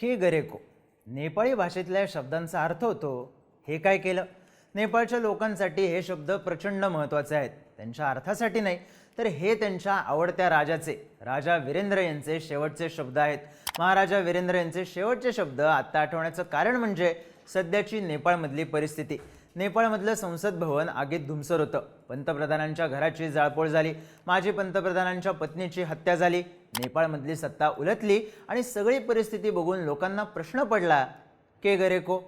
की गरेको? नेपाळी भाषेतल्या शब्दांचा अर्थ होतो हे काय केलं? नेपाळच्या लोकांसाठी हे शब्द प्रचंड महत्त्वाचे आहेत. त्यांच्या अर्थासाठी नाही तर हे त्यांच्या आवडत्या राजाचे राजा वीरेंद्र यांचे शेवटचे शब्द आहेत. महाराजा वीरेंद्र यांचे शेवटचे शब्द आत्ता आठवण्याचं कारण म्हणजे सध्याची नेपाळमधली परिस्थिती. नेपाळमधलं संसद भवन आगीत धुमसर होतं. पंतप्रधानांच्या घराची जाळपोळ झाली. माजी पंतप्रधानांच्या पत्नीची हत्या झाली. नेपाळमधली सत्ता उलटली आणि सगळी परिस्थिती बघून लोकांना प्रश्न पडला के गरेको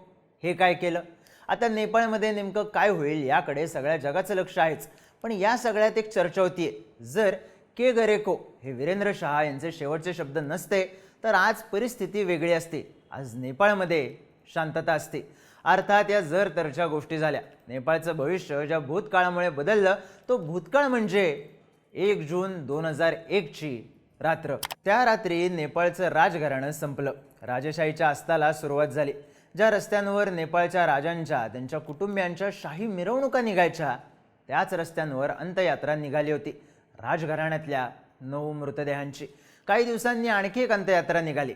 हे काय केलं? आता नेपाळमध्ये नेमकं काय होईल याकडे सगळ्या जगाचं लक्ष आहेच पण या सगळ्यात एक चर्चा होतीये. जर के गरेको हे वीरेंद्र शहा यांचे शेवटचे शब्द नसते तर आज परिस्थिती वेगळी असते. आज नेपाळमध्ये शांतता असते. अर्थात या जर तरच्या गोष्टी झाल्या. नेपाळचं भविष्य ज्या भूतकाळामुळे बदललं तो भूतकाळ म्हणजे एक जून दोन हजार एकची. रात्र. त्या रात्री नेपाळचं राजघराणं संपलं. राजेशाहीच्या अस्ताला सुरुवात झाली. ज्या रस्त्यांवर नेपाळच्या राजांच्या त्यांच्या कुटुंबियांच्या शाही मिरवणुका निघायच्या त्याच रस्त्यांवर अंत्ययात्रा निघाली होती. राजघराण्यातल्या नऊ मृतदेहांची. काही दिवसांनी आणखी एक अंत्ययात्रा निघाली.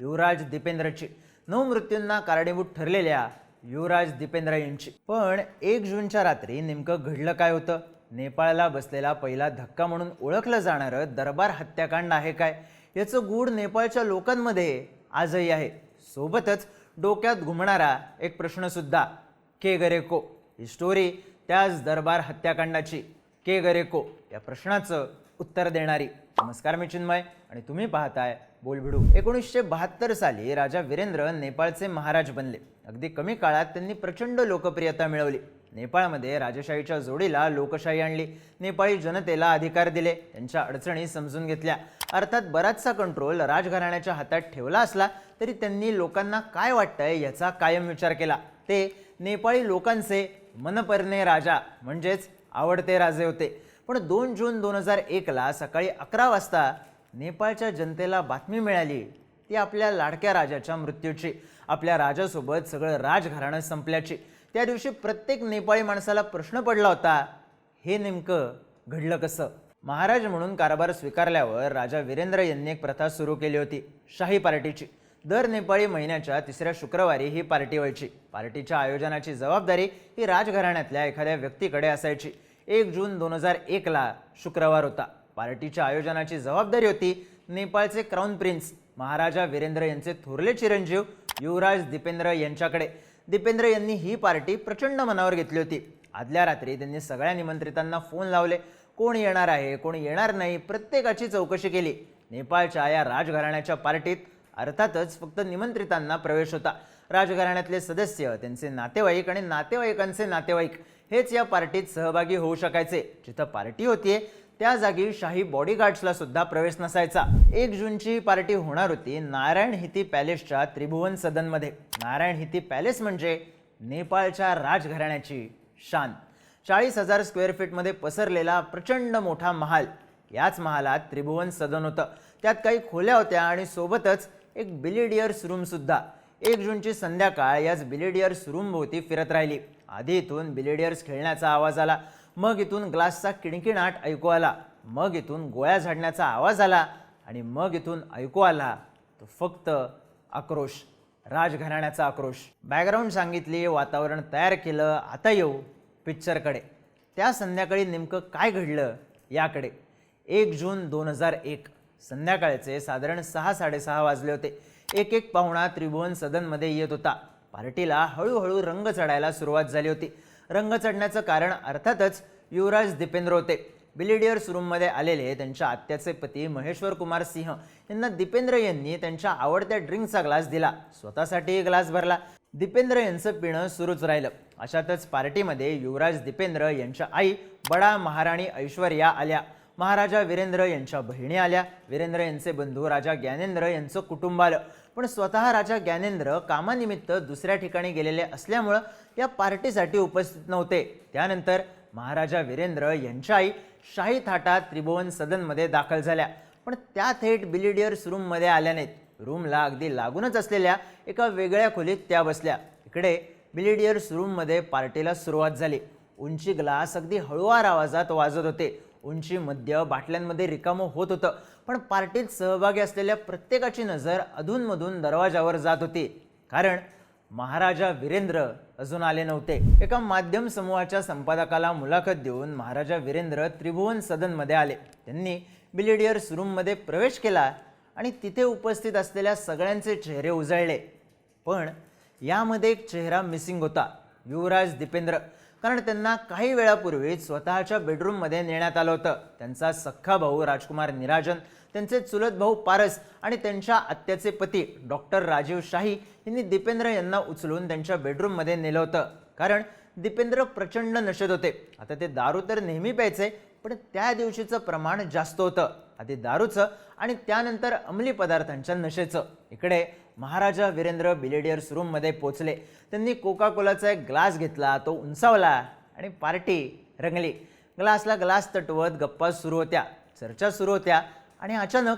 युवराज दीपेंद्रची. नऊ मृत्यूंना कारणीभूत ठरलेल्या युवराज दीपेंद्र यांची. पण एक जूनच्या रात्री नेमकं घडलं काय होतं? नेपाळला बसलेला पहिला धक्का म्हणून ओळखलं जाणारं दरबार हत्याकांड आहे काय? याचं गूढ नेपाळच्या लोकांमध्ये आजही आहे. सोबतच डोक्यात घुमणारा एक प्रश्नसुद्धा के गरेको. ही स्टोरी त्याच दरबार हत्याकांडाची के गरेको या प्रश्नाचं उत्तर देणारी. नमस्कार मी चिन्मय आणि तुम्ही पाहताय बोलभिडू एकोणीसशे बहात्तर साली राजा वीरेंद्र नेपाळचे महाराज बनले. अगदी कमी काळात त्यांनी प्रचंड लोकप्रियता मिळवली. नेपाळमध्ये राजशाहीच्या जोडीला लोकशाही आणली. नेपाळी जनतेला अधिकार दिले. त्यांच्या अडचणी समजून घेतल्या. अर्थात बराचसा कंट्रोल राजघराण्याच्या हातात ठेवला असला तरी त्यांनी लोकांना काय वाटतंय याचा कायम विचार केला. ते नेपाळी लोकांचे मनपर्णे राजा म्हणजेच आवडते राजे होते. पण दोन जून दोन हजार एकला सकाळी अकरा वाजता नेपाळच्या जनतेला बातमी मिळाली ती आपल्या लाडक्या राजाच्या मृत्यूची. आपल्या राजासोबत सगळं राजघराणं संपल्याची. त्या दिवशी प्रत्येक नेपाळी माणसाला प्रश्न पडला होता हे नेमकं घडलं कसं? महाराज म्हणून कारभार स्वीकारल्यावर राजा वीरेंद्र यांनी एक प्रथा सुरू केली होती शाही पार्टीची. दर नेपाळी महिन्याच्या तिसऱ्या शुक्रवारी ही पार्टी व्हायची. पार्टीच्या आयोजनाची जबाबदारी ही राजघराण्यातल्या एखाद्या व्यक्तीकडे असायची. एक जून दोन हजार एकला शुक्रवार होता. पार्टीच्या आयोजनाची जबाबदारी होती नेपाळचे क्राऊन प्रिन्स महाराजा वीरेंद्र यांचे थोरले चिरंजीव युवराज दीपेंद्र यांच्याकडे. दीपेंद्र यांनी ही पार्टी प्रचंड मनावर घेतली होती. आदल्या रात्री त्यांनी सगळ्या निमंत्रितांना फोन लावले. कोण येणार आहे कोण येणार नाही प्रत्येकाची चौकशी केली. नेपाळच्या या राजघराण्याच्या पार्टीत अर्थातच फक्त निमंत्रितांना प्रवेश होता. राजघराण्यातले सदस्य त्यांचे नातेवाईक आणि नातेवाईकांचे नातेवाईक हेच या पार्टीत सहभागी होऊ शकायचे. जिथं पार्टी होतीये त्या जागी शाही बॉडीगार्ड्सला सुद्धा प्रवेश नसायचा. एक जूनची पार्टी होणार होती नारायण हिती पॅलेसच्या त्रिभुवन सदनमध्ये. नारायण हिती पॅलेस म्हणजे नेपाळच्या राजघराण्याची शान. चाळीस हजार स्क्वेअर फीटमध्ये पसरलेला प्रचंड मोठा महाल. याच महालात त्रिभुवन सदन होतं. त्यात काही खोल्या होत्या आणि सोबतच एक बिलिडियर्स रूमसुद्धा एक जूनची संध्याकाळ याच बिलिडियर्स रूमभोवती फिरत राहिली. आधी इथून बिलिडियर्स खेळण्याचा आवाज आला. मग इथून ग्लासचा किणकिणाट ऐकू आला. मग इथून गोळ्या झाडण्याचा आवाज आला आणि मग इथून ऐकू आला तो फक्त आक्रोश राजघराण्याचा आक्रोश. बॅकग्राऊंड सांगितली वातावरण तयार केलं आता येऊ पिक्चरकडे. त्या संध्याकाळी नेमकं काय घडलं याकडे. एक जून दोन हजार एक संध्याकाळचे साधारण सहा साडेसहा वाजले होते. एक एक पाहुणा त्रिभुवन सदनमध्ये येत होता. पार्टीला हळूहळू रंग चढायला सुरुवात झाली होती. रंग चढण्याचं कारण अर्थातच युवराज दीपेंद्र होते बिलिडियर्स रूममध्ये आलेले त्यांच्या आत्याचे पती महेश्वर कुमार सिंह यांना दीपेंद्र यांनी त्यांच्या आवडत्या ड्रिंकचा ग्लास दिला. स्वतःसाठी ग्लास भरला. दीपेंद्र यांचं पिणं सुरूच राहिलं. अशातच पार्टीमध्ये युवराज दीपेंद्र यांच्या आई बडा महाराणी ऐश्वर्या आल्या. महाराजा वीरेंद्र यांच्या बहिणी आल्या. वीरेंद्र यांचे बंधू राजा ज्ञानेंद्र यांचं कुटुंब आलं. पण स्वतः राजा ज्ञानेंद्र कामानिमित्त दुसऱ्या ठिकाणी गेलेले असल्यामुळं या पार्टीसाठी उपस्थित नव्हते. त्यानंतर महाराजा वीरेंद्र यांच्या आई शाही थाटात त्रिभुवन सदनमध्ये दाखल झाल्या. पण त्या थेट बिलिडियर्स रूममध्ये आल्या नाहीत. रूमला अगदी लागूनच असलेल्या एका वेगळ्या खोलीत त्या बसल्या. इकडे बिलिडियर्स रूममध्ये पार्टीला सुरुवात झाली. उंची ग्लास अगदी हळुवार आवाजात वाजत होते. उंची मद्य बाटल्यांमध्ये रिकामं होत होतं. पण पार्टीत सहभागी असलेल्या प्रत्येकाची नजर अधूनमधून दरवाजावर जात होती. कारण महाराजा वीरेंद्र अजून आले नव्हते. एका माध्यम समूहाच्या संपादकाला मुलाखत देऊन महाराजा वीरेंद्र त्रिभुवन सदनमध्ये आले. त्यांनी बिलिडियर्स रूममध्ये प्रवेश केला आणि तिथे उपस्थित असलेल्या सगळ्यांचे चेहरे उजळले. पण यामध्ये एक चेहरा मिसिंग होता युवराज दीपेंद्र. कारण त्यांना काही वेळापूर्वी स्वतःच्या बेडरूममध्ये नेण्यात आलं होतं. त्यांचा सख्खा भाऊ राजकुमार निराजन त्यांचे चुलत भाऊ पारस आणि त्यांच्या आत्याचे पती डॉक्टर राजीव शाही यांनी दीपेंद्र यांना उचलून त्यांच्या बेडरूममध्ये नेलं होतं. कारण दीपेंद्र प्रचंड नशेत होते. आता ते दारू तर नेहमी प्यायचे पण त्या दिवशीचं प्रमाण जास्त होतं. आधी दारूचं आणि त्यानंतर अंमली पदार्थांच्या नशेचं. इकडे महाराजा वीरेंद्र बिलेडियर्स रूममध्ये पोचले त्यांनी कोका कोलाचा एक ग्लास घेतला तो उंचावला आणि पार्टी रंगली. ग्लासला ग्लास तटवत गप्पा सुरू होत्या. चर्चा सुरू होत्या. आणि अचानक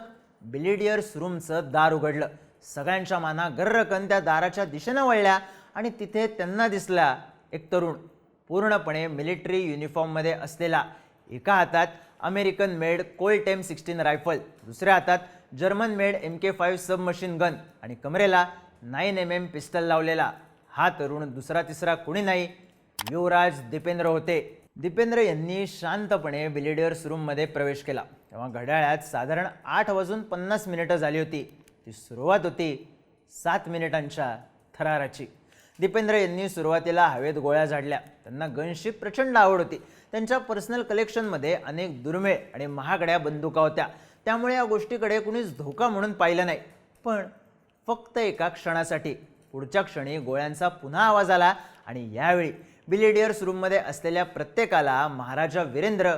बिलिडियर्स रूमचं दार उघडलं. सगळ्यांच्या माना गर्रकन त्या दाराच्या दिशेनं वळल्या आणि तिथे त्यांना दिसला एक तरुण पूर्णपणे मिलिटरी युनिफॉर्ममध्ये असलेला. एका हातात American made Colt M sixteen rifle दुसऱ्या हातात German made M K five submachine gun आणि कमरेला नाईन एम एम पिस्टल लावलेला. हा तरुण दुसरा तिसरा कुणी नाही युवराज दीपेंद्र होते. दीपेंद्र यांनी शांतपणे बिलिडियर्स रूममध्ये प्रवेश केला. तेव्हा घड्याळ्यात साधारण आठ वाजून पन्नास मिनिटं झाली होती. ती सुरुवात होती सात मिनिटांच्या थराराची. दीपेंद्र यांनी सुरुवातीला हवेत गोळ्या झाडल्या. त्यांना गनशी प्रचंड आवड होती. त्यांच्या पर्सनल कलेक्शनमध्ये अनेक दुर्मिळ आणि महागड्या बंदुका होत्या. त्यामुळे या गोष्टीकडे कुणीच धोका म्हणून पाहिलं नाही. पण फक्त एका क्षणासाठी पुढच्या क्षणी गोळ्यांचा पुन्हा आवाज आला आणि यावेळी बिलिडियर्स रूममध्ये असलेल्या प्रत्येकाला महाराजा वीरेंद्र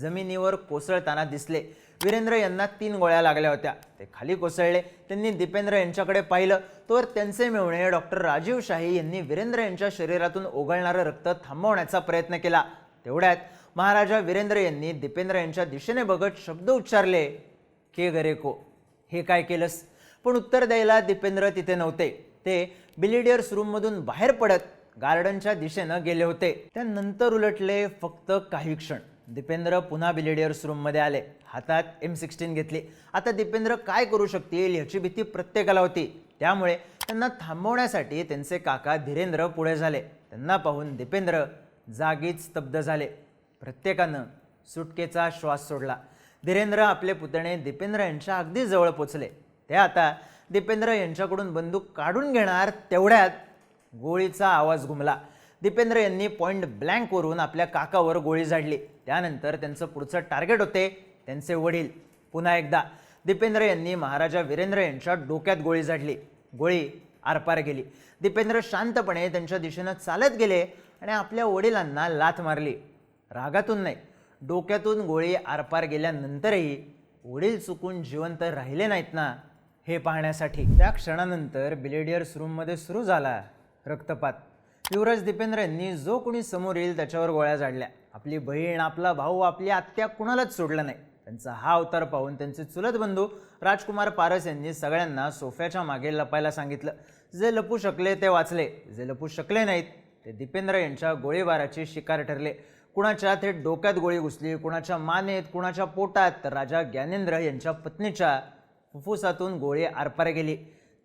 जमिनीवर कोसळताना दिसले. वीरेंद्र यांना तीन गोळ्या लागल्या होत्या. ते खाली कोसळले. त्यांनी दीपेंद्र यांच्याकडे पाहिलं. तर त्यांचे मिळणे डॉक्टर राजीव शाही यांनी वीरेंद्र यांच्या शरीरातून ओघळणारं रक्त थांबवण्याचा प्रयत्न केला. तेवढ्यात महाराजा वीरेंद्र यांनी दीपेंद्र यांच्या दिशेने बघत शब्द उच्चारले के गरेको हे काय केलंस? पण उत्तर द्यायला दीपेंद्र तिथे नव्हते. ते बिलिडियर्स रूममधून बाहेर पडत गार्डनच्या दिशेनं गेले होते. त्यानंतर उलटले फक्त काही क्षण. दीपेंद्र पुन्हा बिलेडियर्स रूममध्ये आले. हातात एम सिक्स्टीन घेतली. आता दीपेंद्र काय करू शकतील याची भीती प्रत्येकाला होती. त्यामुळे त्यांना थांबवण्यासाठी त्यांचे काका धीरेंद्र पुढे झाले. त्यांना पाहून दीपेंद्र जागीच स्तब्ध झाले. प्रत्येकानं सुटकेचा श्वास सोडला. धीरेंद्र आपले पुतणे दीपेंद्र यांच्या अगदी जवळ पोचले. ते आता दीपेंद्र यांच्याकडून बंदूक काढून घेणार तेवढ्यात गोळीचा आवाज घुमला. दीपेंद्र यांनी पॉईंट ब्लँकवरून आपल्या काकावर गोळी झाडली. त्यानंतर त्यांचं पुढचं टार्गेट होते त्यांचे वडील. पुन्हा एकदा दीपेंद्र यांनी महाराजा वीरेंद्र यांच्या डोक्यात गोळी झाडली. गोळी आरपार गेली. दीपेंद्र शांतपणे त्यांच्या दिशेनं चालत गेले आणि आपल्या वडिलांना लाथ मारली. रागातून नाही डोक्यातून गोळी आरपार गेल्यानंतरही वडील चुकून जिवंत राहिले नाहीत ना हे पाहण्यासाठी. त्या क्षणानंतर बिलेडियर्स रूममध्ये सुरू झाला. रक्तपात. युवराज दीपेंद्र यांनी जो कोणी समोर येईल त्याच्यावर गोळ्या झाडल्या. आपली बहीण आपला भाऊ आपली आत्या कुणालाच सोडलं नाही. त्यांचा हा अवतार पाहून त्यांचे चुलत बंधू राजकुमार पारस यांनी सगळ्यांना सोफ्याच्या मागे लपायला सांगितलं. जे लपू शकले ते वाचले जे लपू शकले नाहीत ते दीपेंद्र यांच्या गोळीबाराची शिकार ठरले. कुणाच्या थेट डोक्यात गोळी घुसली कुणाच्या मानेत कुणाच्या पोटात तर राजा ज्ञानेंद्र यांच्या पत्नीच्या फुफ्फुसातून गोळी आरपार गेली.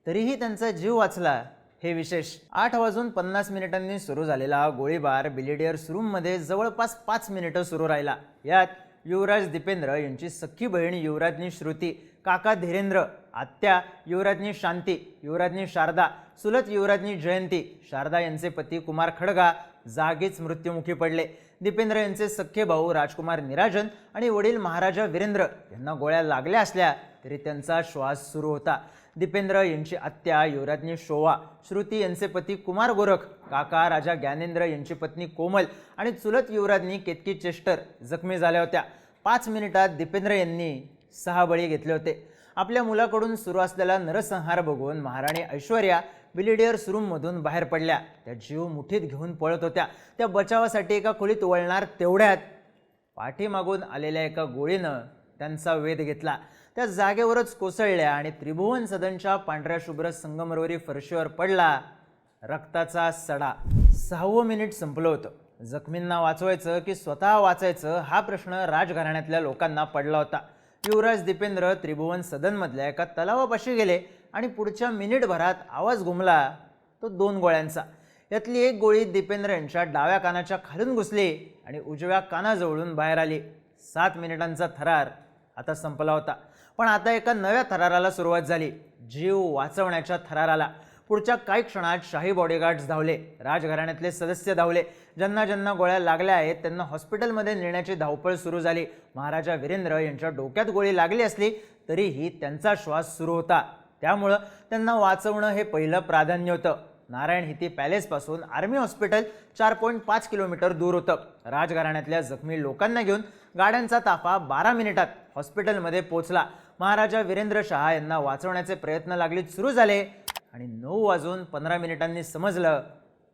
तरीही त्यांचा जीव वाचला हे विशेष. आठ वाजून पन्नास मिनिटांनी सुरू झालेला गोळीबार बिलिडियर्स रूममध्ये जवळपास पाच मिनिटं सुरू राहिला. यात युवराज दीपेंद्र यांची सख्खी बहीण युवराजनी श्रुती काका धीरेंद्र आत्या युवराजनी शांती युवराजनी शारदा सुलत युवराजनी जयंती शारदा यांचे पती कुमार खडगा जागीच मृत्युमुखी पडले. दीपेंद्र यांचे सख्खे भाऊ राजकुमार निराजन आणि वडील महाराजा वीरेंद्र यांना गोळ्या लागल्या असल्या तरी त्यांचा श्वास सुरू होता. दीपेंद्र यांची आत्या युवराज्ञी शोवा श्रुती यांचे पती कुमार गोरख काका राजा ज्ञानेंद्र यांची पत्नी कोमल आणि चुलत युवराज्ञी केतकी चेस्टर जखमी झाल्या होत्या. पाच मिनिटात दीपेंद्र यांनी सहा बळी घेतले होते. आपल्या मुलाकडून सुरू असलेला नरसंहार बघून महाराणी ऐश्वर्या बिलिडियर्स रूममधून बाहेर पडल्या. त्या जीव मुठीत घेऊन पळत होत्या. त्या बचावासाठी एका खोलीत वळणार तेवढ्यात पाठीमागून आलेल्या एका गोळीनं त्यांचा वेध घेतला. त्या जागेवरच कोसळल्या आणि त्रिभुवन सदनच्या पांढऱ्या शुभ्र संगमरवरी फरशीवर पडला. रक्ताचा सडा. सहावं मिनिट संपलं होतं. जखमींना वाचवायचं की स्वतः वाचायचं हा प्रश्न राजघराण्यातल्या लोकांना पडला होता. युवराज दीपेंद्र त्रिभुवन सदनमधल्या एका तलावापाशी गेले. आणि पुढच्या मिनिटभरात आवाज घुमला तो दोन गोळ्यांचा. यातली एक गोळी दीपेंद्र यांच्या डाव्या कानाच्या खालून घुसली आणि उजव्या कानाजवळून बाहेर आली. सात मिनिटांचा थरार आता संपला होता. पण आता एका नव्या थराराला सुरुवात झाली. जीव वाचवण्याच्या थराराला. पुढच्या काही क्षणात शाही बॉडीगार्ड्स धावले. राजघराण्यातले सदस्य धावले. ज्यांना ज्यांना गोळ्या लागल्या आहेत त्यांना हॉस्पिटलमध्ये नेण्याची धावपळ सुरू झाली. महाराजा वीरेंद्र यांच्या डोक्यात गोळी लागली असली तरीही त्यांचा श्वास सुरू होता. त्यामुळं त्यांना वाचवणं हे पहिलं प्राधान्य होतं. नारायण हिती पॅलेसपासून आर्मी हॉस्पिटल चार पॉईंट पाच किलोमीटर दूर होतं. राजघराण्यातल्या जखमी लोकांना घेऊन गाड्यांचा ताफा बारा मिनिटात हॉस्पिटलमध्ये पोहोचला. महाराजा वीरेंद्र शहा यांना वाचवण्याचे प्रयत्न लागलीत सुरू झाले. आणि नऊ वाजून पंधरा मिनिटांनी समजलं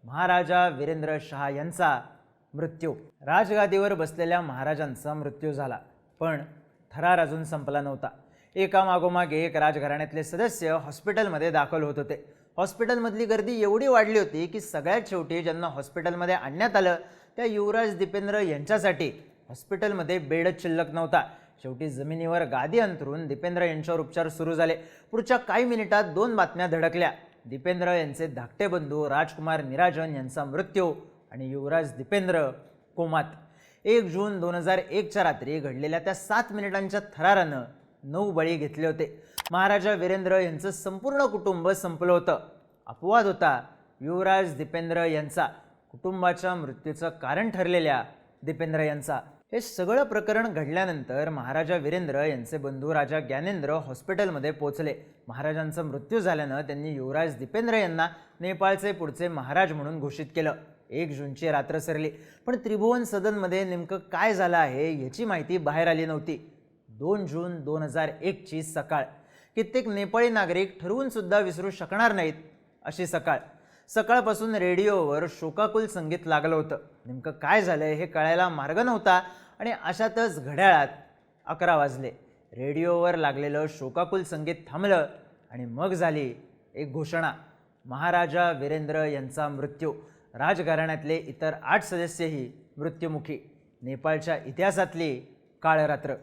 महाराजा वीरेंद्र शहा यांचा मृत्यू. राजगादीवर बसलेल्या महाराजांचा मृत्यू झाला. पण थरार अजून संपला नव्हता. एकामागोमाग एक राजघराण्यातले सदस्य हॉस्पिटलमध्ये दाखल होत होते. हॉस्पिटलमधली गर्दी एवढी वाढली होती की सगळ्यात शेवटी ज्यांना हॉस्पिटलमध्ये आणण्यात आलं त्या युवराज दीपेंद्र यांच्यासाठी हॉस्पिटलमध्ये बेडच शिल्लक नव्हता. शेवटी जमिनीवर गादी अंतरून दीपेंद्र यांच्यावर उपचार सुरू झाले. पुढच्या काही मिनिटात दोन बातम्या धडकल्या. दीपेंद्र यांचे धाकटे बंधू राजकुमार निराजन यांचा मृत्यू आणि युवराज दीपेंद्र कोमात. एक जून दोन हजार एकच्या रात्री घडलेल्या त्या सात मिनिटांच्या थरारानं नऊ बळी घेतले होते. महाराजा वीरेंद्र यांचं संपूर्ण कुटुंब संपलं होतं. अपवाद होता. युवराज दीपेंद्र यांचा. कुटुंबाच्या मृत्यूचं कारण ठरलेल्या दीपेंद्र यांचा. हे सगळं प्रकरण घडल्यानंतर महाराजा वीरेंद्र यांचे बंधू राजा ज्ञानेंद्र हॉस्पिटलमध्ये पोचले महाराजांचा मृत्यू झाल्यानं त्यांनी युवराज दीपेंद्र यांना नेपाळचे पुढचे महाराज म्हणून घोषित केलं. एक जूनची रात्र सरली. पण त्रिभुवन सदनमध्ये नेमकं काय झालं आहे याची माहिती बाहेर आली नव्हती. दोन जून दोन हजार एकची सकाळ. कित्येक नेपाळी नागरिक ठरवून सुद्धा विसरू शकणार नाहीत अशी सकाळ. सकाळपासून रेडिओवर शोकाकुल संगीत लागलं होतं. नेमकं काय झालं हे कळायला मार्ग नव्हता आणि अशातच घड्याळात अकरा वाजले. रेडिओवर लागलेलं शोकाकुल संगीत थांबलं आणि मग झाली एक घोषणा. महाराजा वीरेंद्र यांचा मृत्यू. राजघराण्यातले इतर आठ सदस्यही मृत्युमुखी. नेपाळच्या इतिहासातली काळरात्र.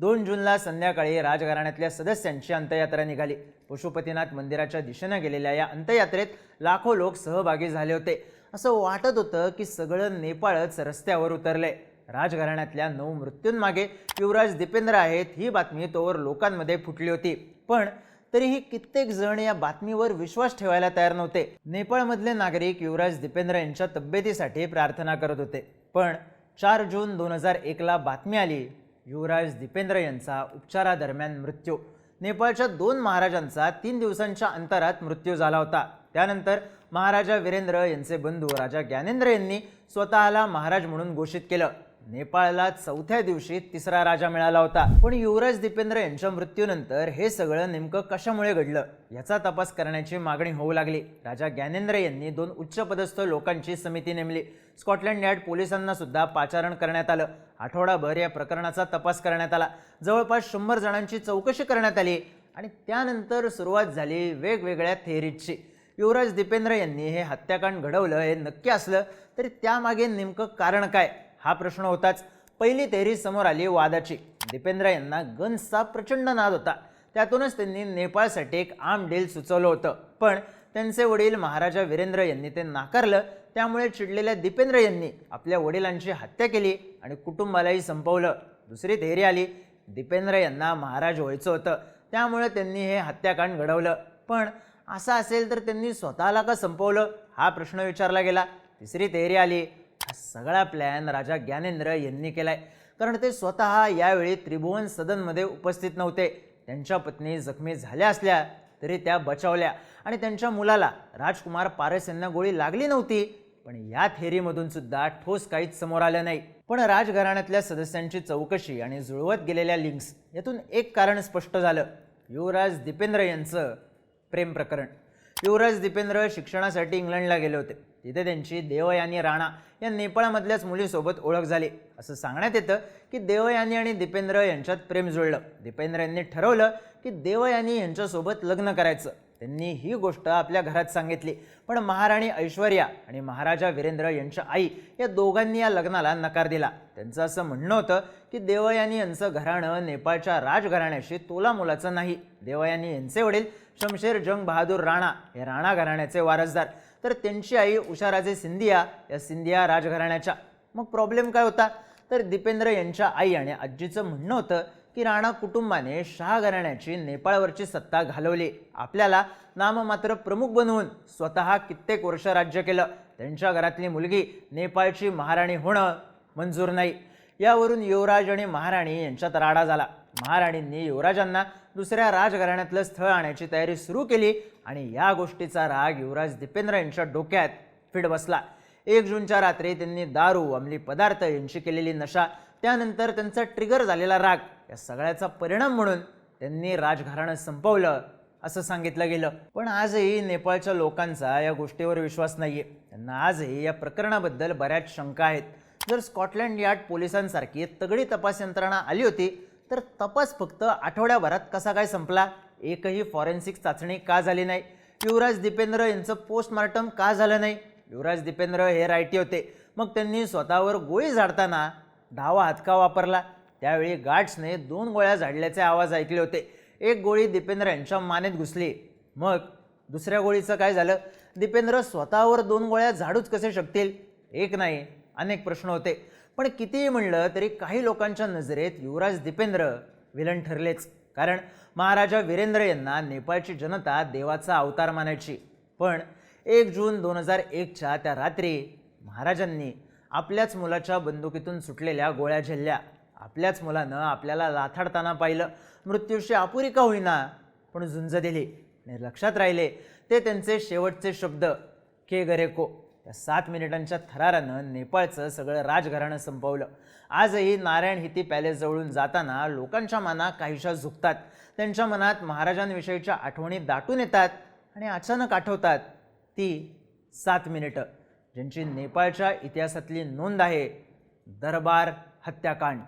दोन जूनला संध्याकाळी राजघराण्यातल्या सदस्यांची अंत्ययात्रा निघाली. पशुपतीनाथ मंदिराच्या दिशेनं गेलेल्या या अंत्ययात्रेत लाखो लोक सहभागी झाले होते. असं वाटत होतं की सगळं नेपाळच रस्त्यावर उतरले राजघराण्यातल्या नऊ मृत्यूंमागे युवराज दीपेंद्र आहेत ही बातमी तोवर लोकांमध्ये फुटली होती. पण तरीही कित्येक जण या बातमीवर विश्वास ठेवायला तयार नव्हते. नेपाळमधले नागरिक युवराज दीपेंद्र यांच्या तब्येतीसाठी प्रार्थना करत होते. पण चार जून दोन हजार एकला बातमी आली. युवराज दीपेंद्र यांचा उपचारादरम्यान मृत्यू. नेपाळच्या दोन महाराजांचा तीन दिवसांच्या अंतरात मृत्यू झाला होता. त्यानंतर महाराजा वीरेंद्र यांचे बंधू राजा ज्ञानेंद्र यांनी स्वतःला महाराज म्हणून घोषित केलं. नेपाळला चौथ्या दिवशी तिसरा राजा मिळाला होता. पण युवराज दीपेंद्र यांच्या मृत्यूनंतर हे सगळं नेमकं कशामुळे घडलं याचा तपास करण्याची मागणी होऊ लागली. राजा ज्ञानेंद्र यांनी दोन उच्चपदस्थ लोकांची समिती नेमली. स्कॉटलँड यार्ड पोलिसांना सुद्धा पाचारण करण्यात आलं. आठवडाभर या प्रकरणाचा तपास करण्यात आला. जवळपास शंभर जणांची चौकशी करण्यात आली आणि त्यानंतर सुरुवात झाली वेगवेगळ्या थेरीजची युवराज दीपेंद्र यांनी हे हत्याकांड घडवलं हे नक्की असलं तरी त्यामागे नेमकं कारण काय? हा प्रश्न होताच. पहिली तेरी समोर आली वादाची. दीपेंद्र यांना गन्सचा प्रचंड नाद होता. त्यातूनच त्यांनी नेपाळसाठी एक आम डील सुचवलं होतं. पण त्यांचे वडील महाराजा वीरेंद्र यांनी ते नाकारलं. त्यामुळे चिडलेल्या दीपेंद्र यांनी आपल्या वडिलांची हत्या केली आणि कुटुंबालाही संपवलं. दुसरी तेहरी आली. दीपेंद्र यांना महाराज व्हायचं होतं. त्यामुळे त्यांनी हे हत्याकांड घडवलं. पण असं असेल तर त्यांनी स्वतःला का संपवलं? हा प्रश्न विचारला गेला. तिसरी तयारी आली. सगळा प्लॅन राजा ज्ञानेंद्र यांनी केलाय. कारण ते स्वतः यावेळी त्रिभुवन सदनमध्ये उपस्थित नव्हते. त्यांच्या पत्नी जखमी झाल्या असल्या तरी त्या बचावल्या. आणि त्यांच्या मुलाला राजकुमार पारस यांना गोळी लागली नव्हती पण या थेरीमधून सुद्धा ठोस काहीच समोर आलं नाही. पण राजघराण्यातल्या सदस्यांची चौकशी आणि जुळवत गेलेल्या लिंक्स यातून एक कारण स्पष्ट झालं. युवराज दीपेंद्र यांचं प्रेम प्रकरण. युवराज दीपेंद्र शिक्षणासाठी इंग्लंडला गेले होते. तिथे त्यांची देवयानी राणा या नेपाळमधल्याच मुलीसोबत ओळख झाली. असं सांगण्यात येतं की देवयानी आणि दीपेंद्र यांच्यात प्रेम जुळलं. दीपेंद्र यांनी ठरवलं की देवयानी यांच्यासोबत लग्न करायचं. त्यांनी ही गोष्ट आपल्या घरात सांगितली. पण महाराणी ऐश्वर्या आणि महाराजा वीरेंद्र यांच्या आई या दोघांनी या लग्नाला नकार दिला. त्यांचं असं म्हणणं होतं की देवयानी यांचं घराणं नेपाळच्या राजघराण्याशी तोला मुलाचं नाही. देवयानी यांचे वडील शमशेर जंग बहादूर राणा हे राणा घराण्याचे वारसदार. तर त्यांची आई उषाराजे सिंधिया या सिंधिया राजघराण्याच्या. मग प्रॉब्लेम काय होता? तर दीपेंद्र यांच्या आई आणि आजीचं म्हणणं होतं की राणा कुटुंबाने शहा घराण्याची नेपाळवरची सत्ता घालवली. आपल्याला नाममात्र प्रमुख बनवून स्वतः कित्येक वर्ष राज्य केलं. त्यांच्या घरातली मुलगी नेपाळची महाराणी होणं मंजूर नाही. यावरून युवराज आणि महाराणी यांच्यात राडा झाला. महाराणींनी युवराजांना दुसऱ्या राजघराण्यातलं स्थळ आणण्याची तयारी सुरू केली आणि या गोष्टीचा राग युवराज दीपेंद्र यांच्या डोक्यात फिट बसला. एक जूनच्या रात्री त्यांनी दारू अंमली पदार्थ यांची केलेली नशा त्यानंतर त्यांचा ट्रिगर झालेला राग. या सगळ्याचा परिणाम म्हणून त्यांनी राजघराणं संपवलं असं सांगितलं गेलं. पण आजही नेपाळच्या लोकांचा या गोष्टीवर विश्वास नाही आहे त्यांना आजही या प्रकरणाबद्दल बऱ्याच शंका आहेत. जर स्कॉटलंड यार्ड पोलिसांसारखी तगडी तपास यंत्रणा आली होती तर तपास फक्त आठवड्याभरात कसा काय संपला? एकही फॉरेन्सिक चाचणी का झाली नाही? युवराज दीपेंद्र यांचं पोस्टमार्टम का झालं नाही? युवराज दीपेंद्र हे रायटी होते. मग त्यांनी स्वतःवर गोळी झाडताना धावा हातका वापरला. त्यावेळी गार्ड्सने दोन गोळ्या झाडल्याचे आवाज ऐकले होते. एक गोळी दीपेंद्र यांच्या मानेत घुसली. मग दुसऱ्या गोळीचं काय झालं? दीपेंद्र स्वतःवर दोन गोळ्या झाडूच कसे शकतील? एक नाही अनेक प्रश्न होते. पण कितीही म्हणलं तरी काही लोकांच्या नजरेत युवराज दीपेंद्र विलन ठरलेच. कारण महाराजा वीरेंद्र यांना नेपाळची जनता देवाचा अवतार मानायची. पण एक जून दोन हजार एकच्या त्या रात्री महाराजांनी आपल्याच मुलाच्या बंदुकीतून सुटलेल्या गोळ्या झेलल्या. आपल्याच मुलानं आपल्याला लाथाडताना पाहिलं. मृत्यूशी अपुरी का होईना? पण झुंज दिली आणि लक्षात राहिले. ते त्यांचे शेवटचे शब्द के गरेको या सात मिनिटांच्या थरारानं नेपाळचं सगळं राजघराणं संपवलं. आजही नारायण हिती पॅलेस जवळून जाताना लोकांच्या मना काहीशा झुकतात. त्यांच्या मनात महाराजांविषयीच्या आठवणी दाटून येतात आणि अचानक आठवतात ती सात मिनिटं ज्यांची नेपाळच्या इतिहासातली नोंद आहे. दरबार हत्याकांड.